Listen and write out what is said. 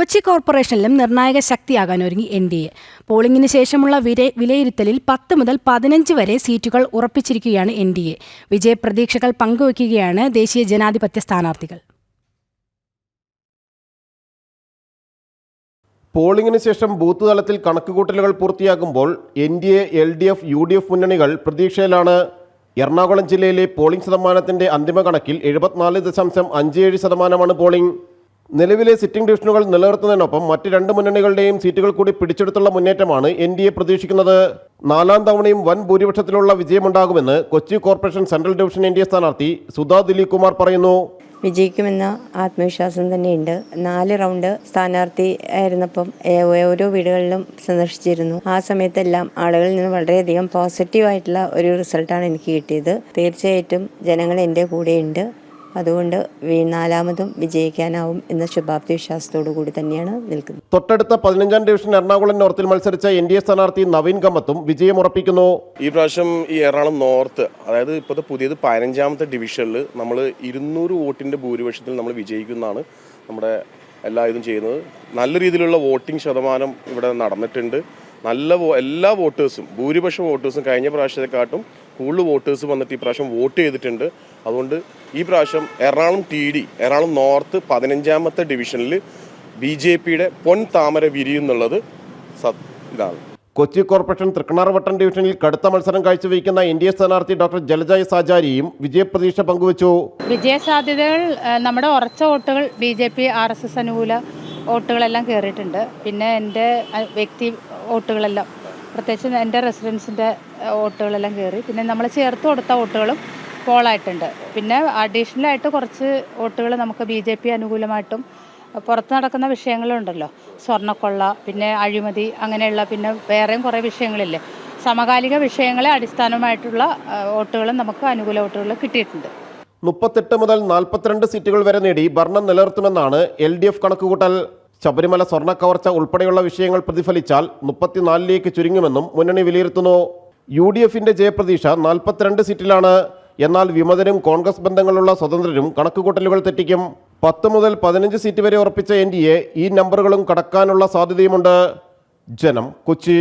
കൊച്ചി കോർപ്പറേഷനിലും നിർണായക ശക്തിയാകാൻ ഒരുങ്ങി N D A. പോളിംഗിന് ശേഷമുള്ള വിര വിലയിരുത്തലിൽ പത്ത് മുതൽ പതിനഞ്ച് വരെ സീറ്റുകൾ ഉറപ്പിച്ചിരിക്കുകയാണ് എൻ ഡി എ. വിജയപ്രതീക്ഷകൾ പങ്കുവയ്ക്കുകയാണ് ദേശീയ ജനാധിപത്യ സ്ഥാനാർത്ഥികൾ. പോളിംഗിന് ശേഷം ബൂത്ത് തലത്തിൽ കണക്കുകൂട്ടലുകൾ പൂർത്തിയാകുമ്പോൾ N D A L D F U D F മുന്നണികൾ പ്രതീക്ഷയിലാണ് എറണാകുളം ജില്ലയിലെ പോളിംഗ് ശതമാനത്തിന്റെ അന്തിമ കണക്കിൽ എഴുപത്തിനാല് ദശാംശം അഞ്ച് ഏഴ് ശതമാനമാണ് പോളിംഗ്. നിലവിലെ സിറ്റിംഗ് ഡിവിഷനുകൾ നിലനിർത്തുന്നതിനൊപ്പം മറ്റ് രണ്ട് മുന്നണികളുടെയും സീറ്റുകൾ കൂടി പിടിച്ചെടുത്തുള്ള മുന്നേറ്റമാണ് എൻ ഡി എ പ്രതീക്ഷിക്കുന്നത്. നാലാം തവണയും വൻ ഭൂരിപക്ഷത്തിലുള്ള വിജയമുണ്ടാകുമെന്ന് Kochi corporation central division N D A സ്ഥാനാർത്ഥി സുധാ ദിലീപ് കുമാർ പറയുന്നു. വിജയിക്കുമെന്ന ആത്മവിശ്വാസം തന്നെയുണ്ട്. നാല് റൗണ്ട് സ്ഥാനാർത്ഥി ആയിരുന്നപ്പം ഓരോ വീടുകളിലും സന്ദർശിച്ചിരുന്നു. ആ സമയത്തെല്ലാം ആളുകളിൽ നിന്ന് വളരെയധികം പോസിറ്റീവായിട്ടുള്ള ഒരു റിസൾട്ടാണ് എനിക്ക് കിട്ടിയത്. തീർച്ചയായിട്ടും ജനങ്ങൾ എന്റെ കൂടെയുണ്ട്. അതുകൊണ്ട് വീ- നാലാമതും വിജയിക്കാനാവും എന്ന ശുഭാപ്തി വിശ്വാസത്തോടു കൂടി തന്നെയാണ് നിൽക്കുന്നത്. തൊട്ടടുത്ത പതിനഞ്ചാം ഡിവിഷൻ എറണാകുളം നോർത്തിൽ മത്സരിച്ച എൻ ഡി എ സ്ഥാനാർത്ഥി നവീൻ കമ്മത്തും വിജയം ഉറപ്പിക്കുന്നു. ഈ പ്രാവശ്യം ഈ എറണാകുളം നോർത്ത് അതായത് ഇപ്പോഴത്തെ പുതിയത് പതിനഞ്ചാമത്തെ ഡിവിഷനിൽ നമ്മൾ ഇരുന്നൂറ് വോട്ടിന്റെ ഭൂരിപക്ഷത്തിൽ നമ്മൾ വിജയിക്കുന്നതാണ് നമ്മുടെ എല്ലാ ഇതും ചെയ്യുന്നത്. നല്ല രീതിയിലുള്ള വോട്ടിംഗ് ശതമാനം ഇവിടെ നടന്നിട്ടുണ്ട്. നല്ല വോ- എല്ലാ വോട്ടേഴ്സും ഭൂരിപക്ഷം വോട്ടേഴ്സും കഴിഞ്ഞ പ്രാവശ്യത്തെക്കാട്ടും കൂടുതൽ വോട്ടേഴ്സ് വന്നിട്ട് ഈ പ്രാവശ്യം വോട്ട് ചെയ്തിട്ടുണ്ട്. അതുകൊണ്ട് ഈ പ്രാവശ്യം Ernakulam T D Ernakulam north പതിനഞ്ചാമത്തെ ഡിവിഷനിൽ ബി ജെ പിയുടെ പൊൻ താമര വിരിയുന്നുള്ളത് ഇതാണ്. കൊച്ചി കോർപ്പറേഷൻ തൃക്കണാർവട്ടം ഡിവിഷനിൽ കടുത്ത മത്സരം കാഴ്ചവെക്കുന്ന എൻ ഡി എ സ്ഥാനാർത്ഥി ഡോക്ടർ ജലജ സാചാരിയും വിജയപ്രതീക്ഷ പങ്കുവച്ചു. വിജയസാധ്യതകൾ സാധ്യതകൾ നമ്മുടെ ഉറച്ച വോട്ടുകൾ B J P R S S അനുകൂല വോട്ടുകളെല്ലാം കയറിയിട്ടുണ്ട് പിന്നെ എന്റെ വ്യക്തി വോട്ടുകളെല്ലാം പ്രത്യേകിച്ച് എന്റെ റെസിഡൻസിന്റെ ഓട്ടുകളെല്ലാം കയറി പിന്നെ നമ്മൾ ചേർത്ത് കൊടുത്ത ഓട്ടുകളും പോളായിട്ടുണ്ട്. പിന്നെ അഡീഷണലായിട്ട് കുറച്ച് ഓട്ടുകൾ നമുക്ക് ബി ജെ പി അനുകൂലമായിട്ടും പുറത്ത് നടക്കുന്ന വിഷയങ്ങളുണ്ടല്ലോ. സ്വർണക്കൊള്ള പിന്നെ അഴിമതി അങ്ങനെയുള്ള പിന്നെ വേറെയും കുറേ വിഷയങ്ങളില്ലേ. സമകാലിക വിഷയങ്ങളെ അടിസ്ഥാനമായിട്ടുള്ള വോട്ടുകളും നമുക്ക് അനുകൂല വോട്ടുകൾ കിട്ടിയിട്ടുണ്ട്. മുപ്പത്തെട്ട് മുതൽ നാൽപ്പത്തിരണ്ട് സീറ്റുകൾ വരെ നേടി ഭരണം നിലനിർത്തുമെന്നാണ് എൽ ഡി എഫ് കണക്കുകൂട്ടൽ ശബരിമല സ്വർണക്കവർച്ച ഉൾപ്പെടെയുള്ള വിഷയങ്ങൾ പ്രതിഫലിച്ചാൽ മുപ്പത്തിനാലിലേക്ക് ചുരുങ്ങുമെന്നും മുന്നണി വിലയിരുത്തുന്നു. യു ഡി എഫിന്റെ ജയപ്രതീക്ഷ നാൽപ്പത്തിരണ്ട് സീറ്റിലാണ്. എന്നാൽ വിമതരും കോൺഗ്രസ് ബന്ധങ്ങളുള്ള സ്വതന്ത്രരും കണക്കുകൂട്ടലുകൾ തെറ്റിക്കും. പത്ത് മുതൽ പതിനഞ്ച് സീറ്റ് വരെ ഉറപ്പിച്ച എൻ ഈ നമ്പറുകളും കടക്കാനുള്ള സാധ്യതയുമുണ്ട്. ജനം കൊച്ചി.